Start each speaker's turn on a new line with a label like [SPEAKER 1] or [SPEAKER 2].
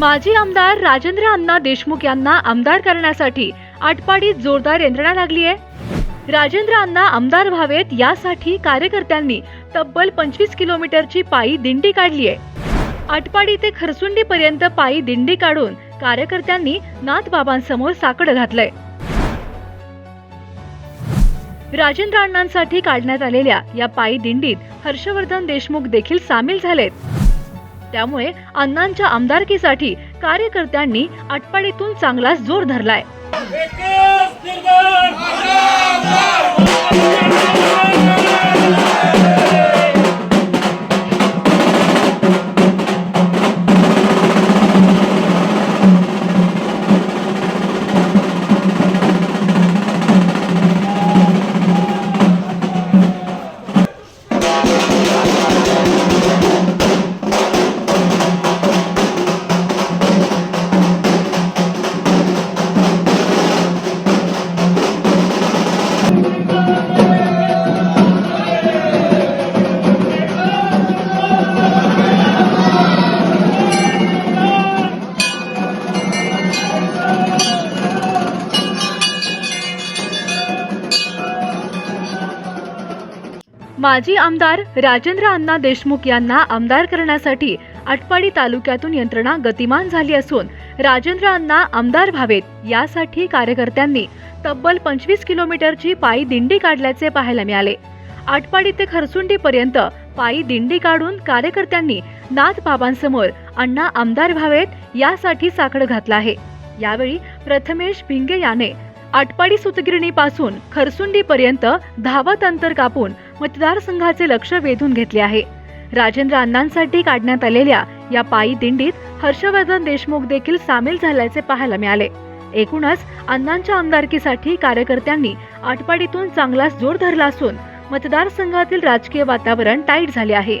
[SPEAKER 1] माजी आमदार राजेंद्र अण्णा देशमुख यांना आमदार करण्यासाठी आटपाडीत जोरदार यंत्रणा लागली आहे. राजेंद्र अण्णा आमदार व्हावेत यासाठी कार्यकर्त्यांनी तब्बल पंचवीस किलोमीटरची पायी दिंडी काढली आहे. आटपाडी ते खरसुंडी पर्यंत पायी दिंडी काढून कार्यकर्त्यांनी नाथबाबांसमोर साकडं घातलंय. राजेंद्र अण्णांसाठी काढण्यात आलेल्या या पायी दिंडीत हर्षवर्धन देशमुख देखील सामील झालेत. त्यामुळे अण्णांच्या आमदारकीसाठी कार्यकर्त्यांनी आटपाडीतून चांगलाच जोर धरलाय. माजी आमदार राजेंद्र अण्णा देशमुख यांना आमदार करण्यासाठी आटपाडी तालुक्यातून यंत्रणा गतिमान झाली असून राजेंद्र अण्णा आमदार व्हावेत यासाठी कार्यकर्त्यांनी तब्बल पंचवीस किलोमीटरची पायी दिंडी काढल्याचे पाहायला मिळाले. आटपाडी ते खरसुंडी पर्यंत पायी दिंडी काढून कार्यकर्त्यांनी नाथ बाबांसमोर अण्णा आमदार व्हावेत यासाठी साकडं घातलं आहे. यावेळी प्रथमेश भिंगे याने आटपाडी सुतगिरणीपासून खरसुंडीपर्यंत धावत अंतर कापून मतदारसंघाचे लक्ष वेधून घेतले आहे. राजेंद्र अण्णांसाठी काढण्यात आलेल्या या पायी दिंडीत हर्षवर्धन देशमुख देखील सामील झाल्याचे पाहायला मिळाले. एकूणच अण्णांच्या आमदारकीसाठी कार्यकर्त्यांनी आटपाडीतून चांगलाच जोर धरला असून मतदारसंघातील राजकीय वातावरण टाईट झाले आहे.